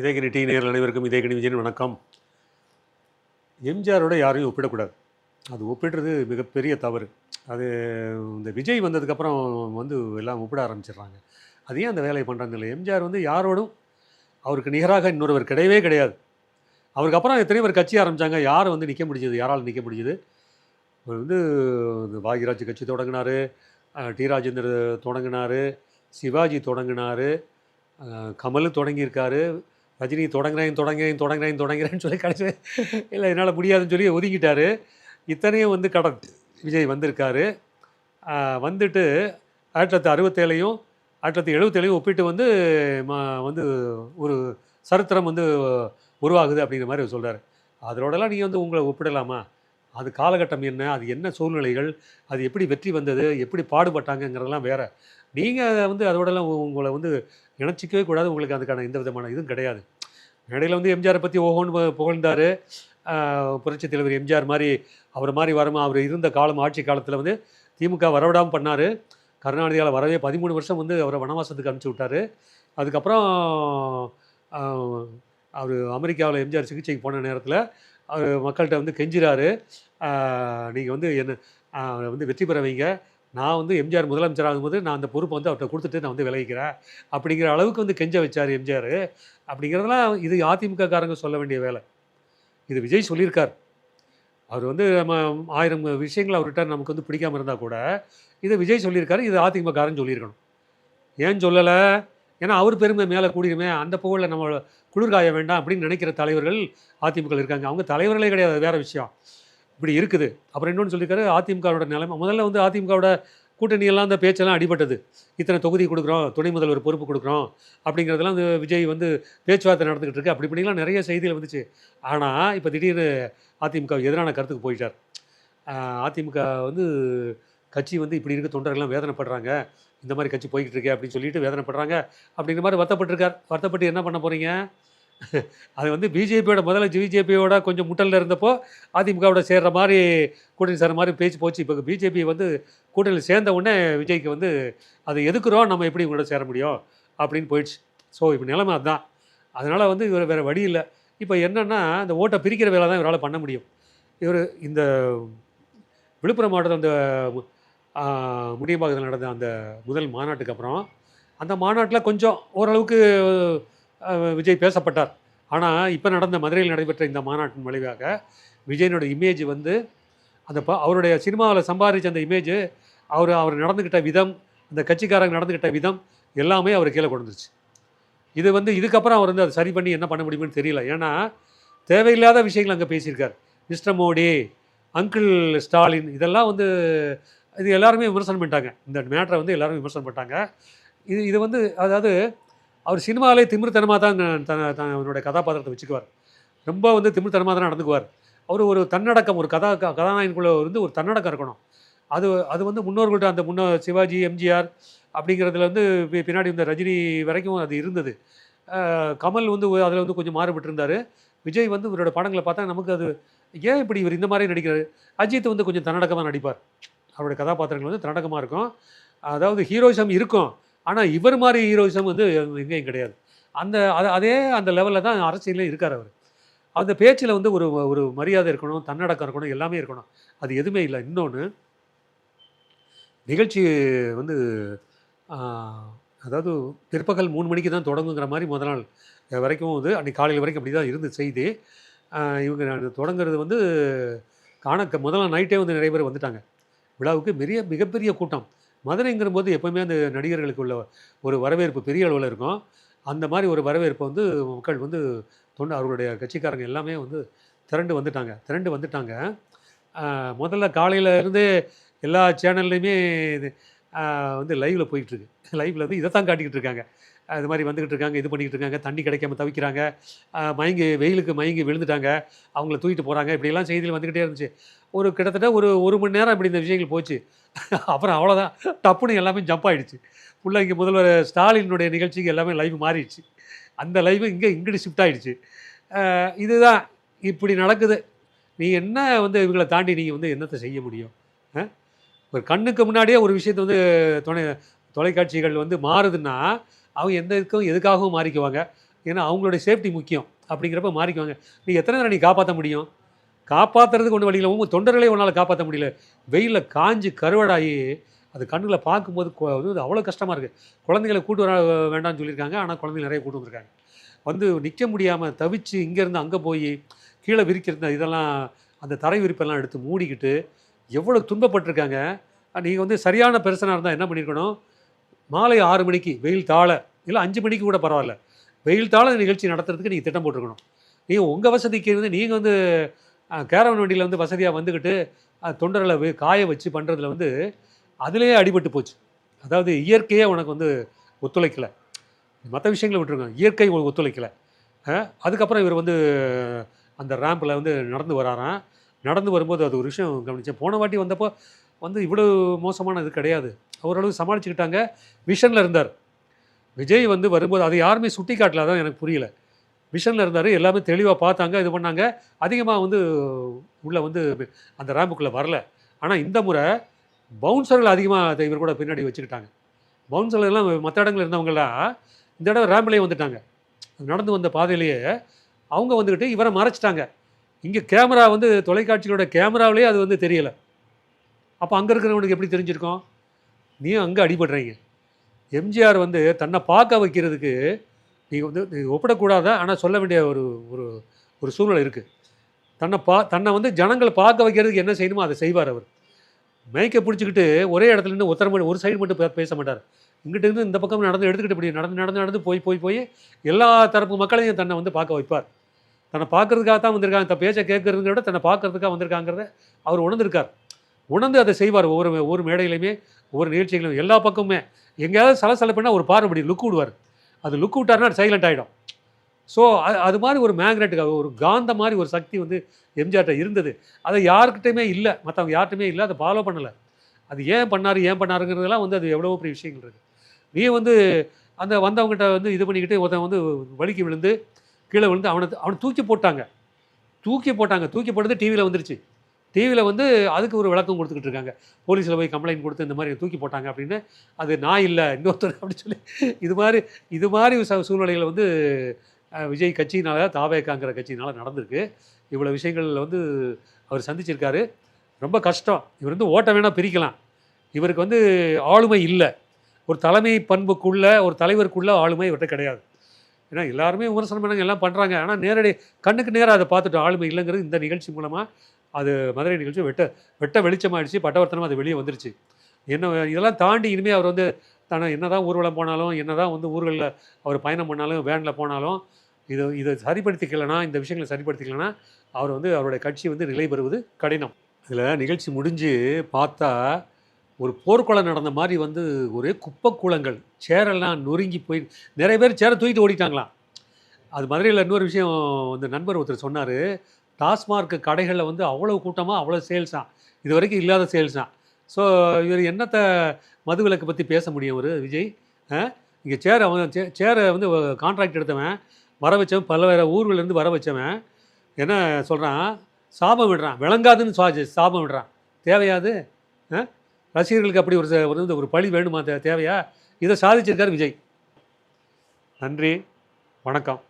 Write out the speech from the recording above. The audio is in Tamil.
இதயகிரி டி நேரில் அனைவருக்கும் இதயகிரி விஜயன் வணக்கம். எம்ஜிஆரோட யாரையும் ஒப்பிடக்கூடாது. அது ஒப்பிடுறது மிகப்பெரிய தவறு. அது இந்த விஜய் வந்ததுக்கப்புறம் வந்து எல்லாம் ஒப்பிட ஆரம்பிச்சிடுறாங்க. அது ஏன் அந்த வேலையை பண்ணுறாங்க இல்லை எம்ஜிஆர் வந்து யாரோடும் அவருக்கு நிகராக இன்னொருவர் கிடையவே கிடையாது. அவருக்கு அப்புறம் எத்தனை பேர் கட்சி ஆரம்பித்தாங்க யார் வந்து நிற்க முடிஞ்சது? யாரால் நிற்க முடிஞ்சது? அவர் வந்து இந்த பாக்யராஜ் கட்சி தொடங்கினார். டி ராஜேந்தர் தொடங்கினார். சிவாஜி தொடங்கினார். கமல் தொடங்கியிருக்காரு. ரஜினி தொடங்குறேன் தொடங்குறேன் தொடங்குறேன் தொடங்குறேன்னு சொல்லி கடைசி இல்லை என்னால் முடியாதுன்னு சொல்லி ஒதுங்கிட்டார் இத்தனையும் வந்து கடன் விஜய் வந்திருக்காரு. வந்துட்டு ஆயிரத்தி தொள்ளாயிரத்தி அறுபத்தேழையும் ஆயிரத்தி தொள்ளாயிரத்தி எழுபத்தேழையும் ஒப்பிட்டு வந்து ம- வந்து ஒரு சரித்திரம் வந்து உருவாகுது அப்படிங்கிற மாதிரி அவர் சொல்கிறார் அதோடலாம் நீங்கள் வந்து உங்களை ஒப்பிடலாமா? அது காலகட்டம் என்ன? அது என்ன சூழ்நிலைகள்? அது எப்படி வெற்றி வந்தது? எப்படி பாடுபட்டாங்கங்கிறதெல்லாம் வேறு. நீங்கள் வந்து அதோடலாம் உ- உங்களை வந்து இணைச்சிக்கவே கூடாது உங்களுக்கு அதுக்கான எந்த விதமான இதுவும் கிடையாது. மேடையில் வந்து எம்ஜிஆரை பற்றி ஓஹோன்னு புகழ்ந்தார். புரட்சி தலைவர் எம்ஜிஆர் மாதிரி அவர் மாதிரி வரமா அவர் இருந்த காலம் ஆட்சி காலத்தில் வந்து திமுக வரவிடாமல் பண்ணார். கருணாநிதியால் வரவே பதிமூணு வருஷம் வந்து அவரை வனவாசத்துக்கு அனுப்பிச்சி விட்டார். அதுக்கப்புறம் அவர் அமெரிக்காவில் எம்ஜிஆர் சிகிச்சைக்கு போன நேரத்தில் அவர் மக்கள்கிட்ட வந்து கெஞ்சிறாரு. நீங்கள் வந்து என்ன வந்து வெற்றி பெற வைங்க. நான் வந்து எம்ஜிஆர் முதலமைச்சர் ஆகும்போது நான் அந்த பொறுப்பை வந்து அவர்கிட்ட கொடுத்துட்டு நான் வந்து விளைவிக்கிறேன் அப்படிங்கிற அளவுக்கு வந்து கெஞ்ச வச்சார் எம்ஜிஆர். அப்படிங்கிறதெல்லாம் இது அதிமுக காரங்க சொல்ல வேண்டிய வேலை. இது விஜய் சொல்லியிருக்கார். அவர் வந்து நம்ம ஆயிரம் விஷயங்கள் அவர்கிட்ட நமக்கு வந்து பிடிக்காம இருந்தால் கூட இதை விஜய் சொல்லியிருக்காரு இது அதிமுக காரன் சொல்லியிருக்கணும். ஏன் சொல்லலை? ஏன்னா அவர் பெருமை மேலே கூடியுமே அந்த புகழில் நம்ம குளிர்காய வேண்டாம் அப்படின்னு நினைக்கிற தலைவர்கள் அதிமுக இருக்காங்க. அவங்க தலைவர்களே கிடையாது வேறு விஷயம். இப்படி இருக்குது. அப்புறம் இன்னொன்று சொல்லியிருக்காரு அதிமுகவோட நிலைமை. முதல்ல வந்து அதிமுகவோட கூட்டணியெல்லாம் அந்த பேச்செல்லாம் அடிபட்டது. இத்தனை தொகுதி கொடுக்குறோம் துணை முதல்வர் பொறுப்பு கொடுக்குறோம் அப்படிங்கிறதெல்லாம் வந்து விஜய் வந்து பேச்சுவார்த்தை நடந்துக்கிட்டு இருக்கு. அப்படி இப்படிலாம் நிறைய செய்திகள் வந்துச்சு. ஆனால் இப்போ திடீர்னு அதிமுக எதிரான கருத்துக்கு போயிட்டார். அதிமுக வந்து கட்சி வந்து இப்படி இருக்க தொண்டர்கள்லாம் வேதனைப்படுறாங்க. இந்த மாதிரி கட்சி போய்கிட்டு இருக்கே அப்படின்னு சொல்லிட்டு வேதனைப்படுறாங்க. அப்படிங்கிற மாதிரி வருத்தப்பட்டிருக்கார். வருத்தப்பட்டு என்ன பண்ண போகிறீங்க அது வந்து பிஜேபியோட முதல்ல பிஜேபியோட கொஞ்சம் முட்டலில் இருந்தப்போ அதிமுகவோட சேர்கிற மாதிரி கூட்டணி சேர்ற மாதிரி பேச்சு போச்சு. இப்போ பிஜேபி வந்து கூட்டணியில் சேர்ந்த உடனே விஜய்க்கு வந்து அதை எதுக்குறோம்? நம்ம எப்படி இவங்களோட சேர முடியும்? அப்படின்னு போயிடுச்சு. ஸோ இப்போ நிலைமை அதுதான் அதனால் வந்து இவர் வேறு வழி இல்லை. இப்போ என்னென்னா இந்த ஓட்டை பிரிக்கிற வேலை தான் இவரால் பண்ண முடியும். இவர் இந்த விழுப்புரம் மாவட்டத்தில் அந்த ஆஹ், நடந்த அந்த முதல் மாநாட்டுக்கு அப்புறம் அந்த மாநாட்டில் கொஞ்சம் ஓரளவுக்கு விஜய் பேசப்பட்டார். ஆனால் இப்போ நடந்த மதுரையில் நடைபெற்ற இந்த மாநாட்டின் விளைவாக விஜயனோட இமேஜ் வந்து அந்த ப அவருடைய சினிமாவில் சம்பாதிச்ச அந்த இமேஜ் அவர் அவர் நடந்துக்கிட்ட விதம் அந்த கட்சிக்காரங்க நடந்துக்கிட்ட விதம் எல்லாமே அவர் கீழே கொண்டு இது வந்து இதுக்கப்புறம் அவர் வந்து அதை சரி பண்ணி என்ன பண்ண முடியும்னு தெரியல. ஏன்னா தேவையில்லாத விஷயங்கள் அங்கே பேசியிருக்கார். மிஸ்டர் மோடி அங்கிள் ஸ்டாலின் இதெல்லாம் வந்து இது எல்லாருமே விமர்சனம் பண்ணிட்டாங்க. இந்த மேட்டரை வந்து எல்லாரும் விமர்சனம் பண்ணிட்டாங்க. இது இது வந்து அதாவது அவர் சினிமாவிலே திமிர்த்தனமாக தான் தன் அவருடைய கதாபாத்திரத்தை வச்சுக்குவார். ரொம்ப வந்து திமிர்த்தனமாக தான் நடந்துக்குவார். அவர் ஒரு தன்னடக்கம் ஒரு கதா க- கதாநாயகனுக்குள்ள ஒரு தன்னடக்கம் இருக்கணும். அது அது வந்து முன்னோர்கள்ட்ட அந்த முன்னோ சிவாஜி எம்ஜிஆர் அப்படிங்கிறதுல வந்து பி- பின்னாடி இந்த ரஜினி வரைக்கும் அது இருந்தது. கமல் வந்து அதில் வந்து கொஞ்சம் மாறுபட்டிருந்தார். விஜய் வந்து இவரோட படங்களை பார்த்தா நமக்கு அது ஏன் இப்படி இவர் இந்த மாதிரி நடிக்கிறார்? அஜித் வந்து கொஞ்சம் தன்னடக்கமாக நடிப்பார். அவருடைய கதாபாத்திரங்கள் வந்து தன்னடக்கமாக இருக்கும். அதாவது ஹீரோயிசம் இருக்கும். ஆனால் இவர் மாதிரி ஹீரோயிசம் வந்து எங்கேயும் கிடையாது. அந்த அதே அந்த லெவலில் தான் அரசியலே இருக்கார் அவர். அந்த பேச்சில் வந்து ஒரு ஒரு மரியாதை இருக்கணும் தன்னடக்கம் இருக்கணும் எல்லாமே இருக்கணும். அது எதுவுமே இல்லை. இன்னொன்று நிகழ்ச்சி வந்து அதாவது பிற்பகல் மூணு மணிக்கு தான் தொடங்குங்கிற மாதிரி முதல் நாள் வரைக்கும் வந்து அன்றைக்கி காலையில் வரைக்கும் அப்படி தான் இருந்து செய்தி. இவங்க தொடங்குறது வந்து காண முதல்ல நைட்டே வந்து நிறைய பேர் வந்துட்டாங்க. விழாவுக்கு பெரிய மிகப்பெரிய கூட்டம். மதுரைங்கிற போது எப்போவுமே அந்த நடிகர்களுக்கு உள்ள ஒரு வரவேற்பு பெரிய அளவில் இருக்கும். அந்த மாதிரி ஒரு வரவேற்பை வந்து மக்கள் வந்து தொண்டு அவர்களுடைய கட்சிக்காரங்க எல்லாமே வந்து திரண்டு வந்துட்டாங்க. திரண்டு வந்துட்டாங்க. முதல்ல காலையில் இருந்தே எல்லா சேனல்லையுமே இது வந்து லைவில் போயிட்டுருக்கு லைவில் வந்து இதை தான் காட்டிக்கிட்டு இருக்காங்க. இது மாதிரி வந்துக்கிட்டு இருக்காங்க இது பண்ணிக்கிட்டு இருக்காங்க தண்ணி கிடைக்காம தவிக்கிறாங்க. மயங்கி வெயிலுக்கு மயங்கி விழுந்துட்டாங்க. அவங்கள தூக்கிட்டு போகிறாங்க இப்படியெல்லாம் செய்திகள் வந்துக்கிட்டே இருந்துச்சு. ஒரு கிட்டத்தட்ட ஒரு ஒரு மணி நேரம் இப்படி இந்த விஷயங்கள் போச்சு. அப்புறம் அவ்வளோதான் டப்புன்னு எல்லாமே ஜம்ப் ஆகிடுச்சு ஃபுல்லாக இங்கே முதல்வர் ஸ்டாலினுடைய நிகழ்ச்சிக்கு எல்லாமே லைவ் மாறிடுச்சு. அந்த லைவ் இங்கே இங்கிட்டு ஷிஃப்ட் ஆகிடுச்சு இதுதான். இப்படி நடக்குது. நீ என்ன வந்து இவங்களை தாண்டி நீங்கள் வந்து என்னத்தை செய்ய முடியும்? ஒரு கண்ணுக்கு முன்னாடியே ஒரு விஷயத்தை வந்து துணை தொலைக்காட்சிகள் வந்து மாறுதுன்னா அவங்க எந்த இதுக்கும் எதுக்காகவும் மாறிக்குவாங்க. ஏன்னா அவங்களுடைய சேஃப்டி முக்கியம். அப்படிங்கிறப்ப மாறிக்குவாங்க. நீ எத்தனை நேரம் நீ காப்பாற்ற முடியும்? காப்பாற்றுறதுக்கு ஒன்று வழியில் உங்கள் தொண்டர்களை உன்னால் காப்பாற்ற முடியல. வெயிலில் காஞ்சு கருவடாகி அது கண்ணில் பார்க்கும்போது வந்து அவ்வளோ கஷ்டமாக இருக்குது குழந்தைங்களை கூட்டு வர வேண்டாம்னு சொல்லியிருக்காங்க. ஆனால் குழந்தைங்க நிறைய கூட்டு வந்திருக்காங்க. வந்து நிற்க முடியாமல் தவிச்சு இங்கேருந்து அங்கே போய் கீழே விரிக்கிறது இதெல்லாம் அந்த தரை விரிப்பெல்லாம் எடுத்து மூடிக்கிட்டு எவ்வளோ துன்பப்பட்டிருக்காங்க. நீங்கள் வந்து சரியான பெருசனாக இருந்தால் என்ன பண்ணியிருக்கணும் மாலை ஆறு மணிக்கு வெயில் தாழ இல்லை அஞ்சு மணிக்கு கூட பரவாயில்ல. வெயில் தாழ நிகழ்ச்சி நடத்துறதுக்கு நீங்கள் திட்டம் போட்டிருக்கணும். நீங்கள் உங்கள் வசதிக்கு இருந்து நீங்கள் வந்து கேரவன் வண்டியில் வந்து வசதியாக வந்துக்கிட்டு தொண்டரளவு தொண்டர்களை காய வச்சு பண்ணுறதுல வந்து அதிலேயே அடிபட்டு போச்சு. அதாவது இயற்கையே உனக்கு வந்து ஒத்துழைக்கலை. மற்ற விஷயங்களை விட்டுருங்க. இயற்கை உங்களுக்கு ஒத்துழைக்கலை. அதுக்கப்புறம் இவர் வந்து அந்த ரேம்பில் வந்து நடந்து வராராம். நடந்து வரும்போது அது ஒரு விஷயம் கவனிச்சேன். போன வாட்டி வந்தப்போ வந்து இவ்வளோ மோசமான இது கிடையாது. ஓரளவு சமாளிச்சுக்கிட்டாங்க. விஷனில் இருந்தார். விஜய் வந்து வரும்போது அதை யாருமே சுட்டி காட்டல தான் எனக்கு புரியல. மிஷனில் இருந்தார் எல்லாமே தெளிவாக பார்த்தாங்க இது பண்ணாங்க. அதிகமாக வந்து உள்ளே வந்து அந்த ரேம்புக்குள்ளே வரல. ஆனால் இந்த முறை பவுன்சர்கள் அதிகமாக இவர் கூட பின்னாடி வச்சுக்கிட்டாங்க. பவுன்சர்லாம் எல்லாம் மற்ற இடங்கள் இருந்தவங்களாம் இந்த இடம் ரேம்பிலே வந்துட்டாங்க. நடந்து வந்த பாதையிலேயே அவங்க வந்துக்கிட்டு இவரை மறைச்சிட்டாங்க. இங்கே கேமரா வந்து தொலைக்காட்சிகளோட கேமராவிலே அது வந்து தெரியலை. அப்போ அங்கே இருக்கிறவனுக்கு எப்படி தெரிஞ்சிருக்கோம்? நீயும் அங்கே அடிபடுறீங்க. எம்ஜிஆர் வந்து தன்னை பார்க்க வைக்கிறதுக்கு நீங்கள் வந்து நீ ஒப்பிடக்கூடாத? ஆனால் சொல்ல வேண்டிய ஒரு ஒரு ஒரு சூழ்நிலை இருக்குது தன்னை பா தன்னை வந்து ஜனங்களை பார்க்க வைக்கிறதுக்கு என்ன செய்யணுமோ அதை செய்வார் அவர். மைக்கை பிடிச்சிக்கிட்டு ஒரே இடத்துல இருந்து உத்தரம் ஒரு சைடு மட்டும் பேச மாட்டார். இங்கிட்ட இருந்து இந்த பக்கம் நடந்து எடுத்துக்கிட்டு இப்படி நடந்து நடந்து நடந்து போய் போய் போய் எல்லா தரப்பு மக்களையும் தன்னை வந்து பார்க்க வைப்பார். தன்னை பார்க்கறதுக்காக தான் வந்திருக்காங்க. தன் பேச்சை கேட்குறதுங்க விட தன்னை பார்க்கறதுக்காக வந்திருக்காங்கிறத அவர் உணர்ந்திருக்கார். உணர்ந்து அதை செய்வார் ஒவ்வொரு ஒவ்வொரு மேடையிலையுமே ஒவ்வொரு நிகழ்ச்சிகளும் எல்லா பக்கமுமே. எங்கேயாவது சலசலப்புனா ஒரு பார்வை லுக் விடுவார். அது லுக் அது சைலண்ட் ஆகிடும் ஸோ அது மாதிரி ஒரு மேக்னெட்டுக்காக ஒரு காந்த மாதிரி ஒரு சக்தி வந்து எம்ஜிஆர்ட்ட இருந்தது. அதை யாருக்கிட்டையுமே இல்லை. மற்றவங்க யார்கிட்டையுமே இல்லை. அதை ஃபாலோ பண்ணலை. அது ஏன் பண்ணார் ஏன் பண்ணாருங்கிறதெல்லாம் வந்து அது எவ்வளவோ பெரிய விஷயங்கள் இருக்குது நீ வந்து அந்த வந்தவங்ககிட்ட வந்து இது பண்ணிக்கிட்டு ஒருத்தன் வந்து வலிக்கு விழுந்து கீழே விழுந்து அவனை அவனை தூக்கி போட்டாங்க. தூக்கி போட்டாங்க. தூக்கி போட்டது டிவியில் வந்துருச்சு. டிவியில் வந்து அதுக்கு ஒரு விளக்கம் கொடுத்துக்கிட்டு இருக்காங்க. போலீஸில் போய் கம்ப்ளைண்ட் கொடுத்து இந்த மாதிரி தூக்கி போட்டாங்க அப்படின்னு அது நான் இல்லை இன்னொருத்தர் அப்படின்னு சொல்லி. இது மாதிரி இது மாதிரி ச- சூழ்நிலைகள் வந்து விஜய் கட்சியினால தாவேக்காங்கிற கட்சியினால் நடந்திருக்கு. இவ்வளோ விஷயங்களில் வந்து அவர் சந்திச்சிருக்காரு. ரொம்ப கஷ்டம். இவர் வந்து ஓட்ட வேணால் பிரிக்கலாம். இவருக்கு வந்து ஆளுமை இல்லை. ஒரு தலைமை பண்புக்குள்ள ஒரு தலைவருக்குள்ள ஆளுமை இவர்கிட்ட கிடையாது. ஏன்னா எல்லாருமே விமர்சனம் பண்ணாங்க எல்லாம் பண்ணுறாங்க ஆனால் நேரடி கண்ணுக்கு நேராக அதை பார்த்துட்டு ஆளுமை இல்லைங்கிறது இந்த நிகழ்ச்சி மூலமாக அது மதுரை நிகழ்ச்சி வெட்ட வெட்ட வெளிச்சமாயிடுச்சு பட்டவர்த்தனம் அது வெளியே வந்துருச்சு. என்ன இதெல்லாம் தாண்டி இனிமேல் அவர் வந்து தானே என்னதான் ஊர்வலம் போனாலும் என்னதான் வந்து ஊர்களில் அவர் பயணம் பண்ணாலும் வேனில் போனாலும் இது இதை சரிப்படுத்திக்கலைன்னா இந்த விஷயங்களை சரிப்படுத்திக்கலைன்னா அவர் வந்து அவருடைய கட்சி வந்து நிலை பெறுவது கடினம். இதில் நிகழ்ச்சி முடிஞ்சு பார்த்தா ஒரு போர்க்குளம் நடந்த மாதிரி வந்து ஒரே குப்பைக்கூளங்கள் சேரெல்லாம் நொறுங்கி போய் நிறைய பேர் சேரை தூக்கிட்டு ஓடிட்டாங்களாம். அது மதுரையில் இன்னொரு விஷயம் வந்து நண்பர் ஒருத்தர் சொன்னார் டாஸ்மார்க் கடைகளில் வந்து அவ்வளோ கூட்டமாக அவ்வளோ சேல்ஸாக இது வரைக்கும் இல்லாத சேல்ஸாக ஸோ இவர் என்னத்தை மதுவிலக்கு பற்றி பேச முடியும் ஒரு விஜய்? இங்கே சேரை அவன் சேரை வந்து கான்ட்ராக்ட் எடுத்தவன் வர வச்சவன் பல்வேறு ஊர்களிலேருந்து வர வச்சவன். என்ன சொல்கிறான் சாபம் விடுறான். விளங்காதுன்னு சுவா சாபம் விடுறான். தேவையாது ஆ? ரசிகர்களுக்கு அப்படி ஒரு ஒரு வந்து ஒரு பழி வேணுமா தேவையா? இதை சாதிச்சிருக்கார் விஜய். நன்றி. வணக்கம்.